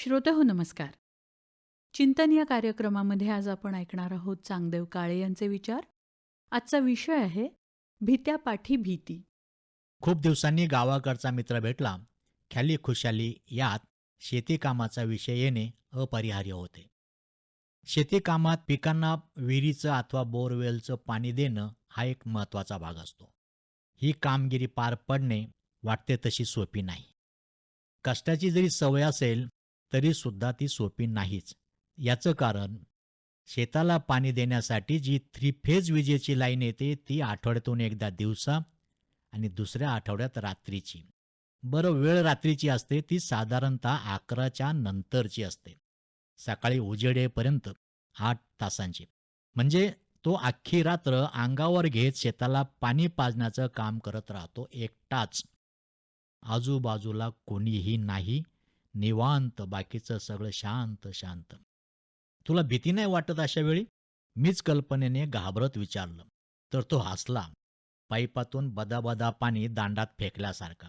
श्रोते हो नमस्कार. चिंतन या कार्यक्रमामध्ये आज आपण ऐकणार आहोत चांगदेव काळे यांचे विचार. आजचा विषय आहे भीत्या पाठी भीती. खूप दिवसांनी गावाकडचा मित्र भेटला. ख्याली खुशाली यात शेतीकामाचा विषय येणे अपरिहार्य होते. शेतीकामात पिकांना विहिरीचं अथवा बोरवेलचं पाणी देणं हा एक महत्त्वाचा भाग असतो. ही कामगिरी पार पडणे वाटते तशी सोपी नाही. कष्टाची जरी सवय असेल तरीसुद्धा ती सोपी नाहीच. याचं कारण शेताला पाणी देण्यासाठी जी थ्री फेज विजेची लाईन येते ती आठवड्यातून एकदा दिवसा आणि दुसऱ्या आठवड्यात रात्रीची. बरं वेळ रात्रीची असते ती साधारणतः अकराच्या नंतरची असते. सकाळी उजेडेपर्यंत आठ तासांची. म्हणजे तो अख्खी रात्र अंगावर घेत शेताला पाणी पाजण्याचं काम करत राहतो एकटाच. आजूबाजूला कोणीही नाही निवांत बाकीचं सगळं शांत शांत. तुला भीती नाही वाटत अशा वेळी? मीच कल्पनेने घाबरत विचारलं. तर तो हसला. पाईपातून बदाबदा पाणी दांडात फेकल्यासारखा.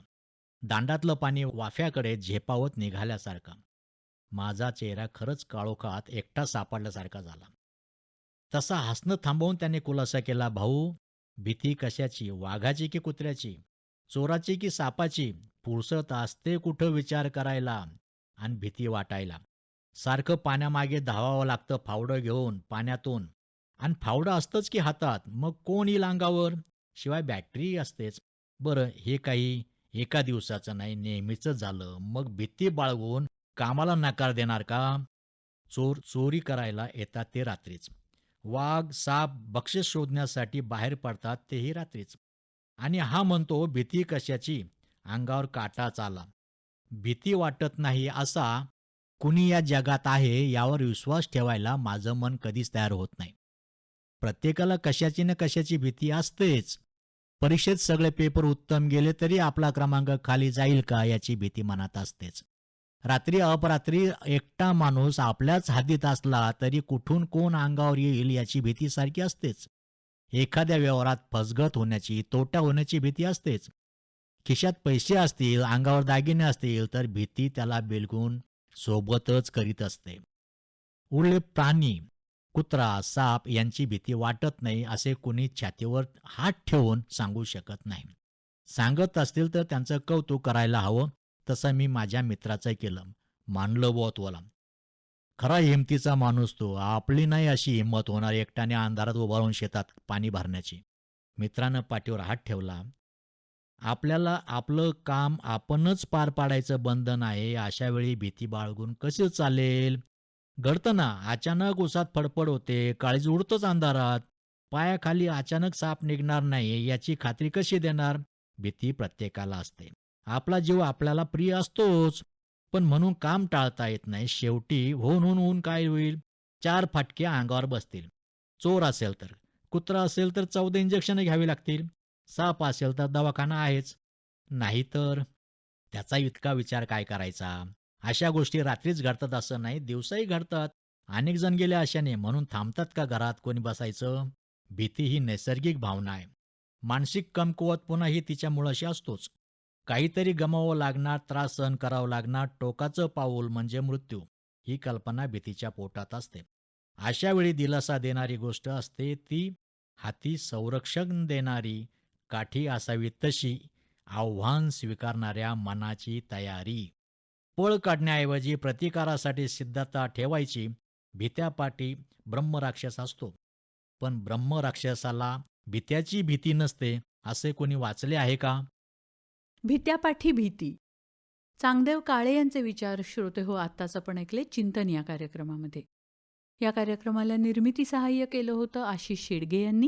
दांडातलं पाणी वाफ्याकडे झेपावत निघाल्यासारखा. माझा चेहरा खरंच काळोखात एकटा सापडल्यासारखा झाला. तसा हसणं थांबवून त्याने खुलासा केला भाऊ भीती कशाची? वाघाची की कुत्र्याची? चोराची की सापाची? पुरसत असते कुठं विचार करायला? आणि भीती वाटायला. सारखं पाण्यामागे धावावं लागतं फावडं घेऊन पाण्यातून. आणि फावडं असतंच की हातात मग कोण येईल अंगावर? शिवाय बॅटरी असतेच. बरं हे काही एका दिवसाचं नाही नेहमीचं झालं. मग भीती बाळगून कामाला नकार देणार का? चोर चोरी करायला येतात ते रात्रीच. वाघ साप बक्षीस शोधण्यासाठी बाहेर पडतात तेही रात्रीच. आणि हा म्हणतो भीती कशाची? अंगावर काटाच आला भीती वाटत नाही असा कुणी या जगात आहे यावर विश्वास ठेवायला माझं मन कधीच तयार होत नाही. प्रत्येकाला कशाची ना कशाची भीती असतेच. परीक्षेत सगळे पेपर उत्तम गेले तरी आपला क्रमांक खाली जाईल का याची भीती मनात असतेच. रात्री अपरात्री एकटा माणूस आपल्याच हातीत असला तरी कुठून कोण अंगावर येईल याची भीती सारखी असतेच. एखाद्या व्यवहारात फसगत होण्याची तोटा होण्याची भीती असतेच. खिशात पैसे असतील अंगावर दागिने असतील तर भीती त्याला बिलगून सोबतच करीत असते. उरले प्राणी कुत्रा साप यांची भीती वाटत नाही असे कुणी छातीवर हात ठेवून सांगू शकत नाही. सांगत असतील तर त्यांचं कौतुक करायला हवं तसं मी माझ्या मित्राचं केलं. मानलं बो तुला खरा हिमतीचा माणूस तो. आपली नाही अशी हिंमत होणार एकट्याने अंधारात उभारून शेतात पाणी भरण्याची. मित्रानं पाठीवर हात ठेवला. आपल्याला आपलं काम आपणच पार पाडायचं बंधन आहे अशा वेळी भीती बाळगून कसे चालेल? घडतं ना अचानक उसात फडफड होते काळीज उडतोच अंधारात. पायाखाली अचानक साप निघणार नाही याची खात्री कशी देणार? भीती प्रत्येकाला असते. आपला जीव आपल्याला प्रिय असतोच पण म्हणून काम टाळता येत नाही. शेवटी होऊन होऊन होऊन काय होईल? चार फाटके अंगावर बसतील. चोर असेल तर. कुत्रा असेल तर चौदा इंजेक्शन घ्यावी लागतील. साप असेल तर दवाखाना आहेच. नाहीतर त्याचा इतका विचार काय करायचा? अशा गोष्टी रात्रीच घडतात असं नाही दिवसाही घडतात. अनेक जण गेले अशाने म्हणून थांबतात का घरात? कोणी बसायचं? भीती ही नैसर्गिक भावना आहे. मानसिक कमकुवत पुन्हा ही तिच्या मुळाशी असतोच. काहीतरी गमावं लागणार त्रास सहन करावं लागणार टोकाचं पाऊल म्हणजे मृत्यू. ही कल्पना भीतीच्या पोटात असते. अशा वेळी दिलासा देणारी गोष्ट असते ती हाती संरक्षण देणारी. काठी असावी तशी आव्हान स्वीकारणाऱ्या मनाची तयारी. पळ काढण्याऐवजी प्रतिकारासाठी सिद्धता ठेवायची भीत्यापाठी ब्रह्मराक्षस असतो. पण ब्रह्मराक्षसाला भीत्याची भीती नसते असे कोणी वाचले आहे का? भीत्यापाठी भीती. चांगदेव काळे यांचे विचार श्रोते हो आत्ताच आपण ऐकले चिंतन या कार्यक्रमामध्ये. या कार्यक्रमाला निर्मिती सहाय्य केलं होतं आशिष शेडगे यांनी.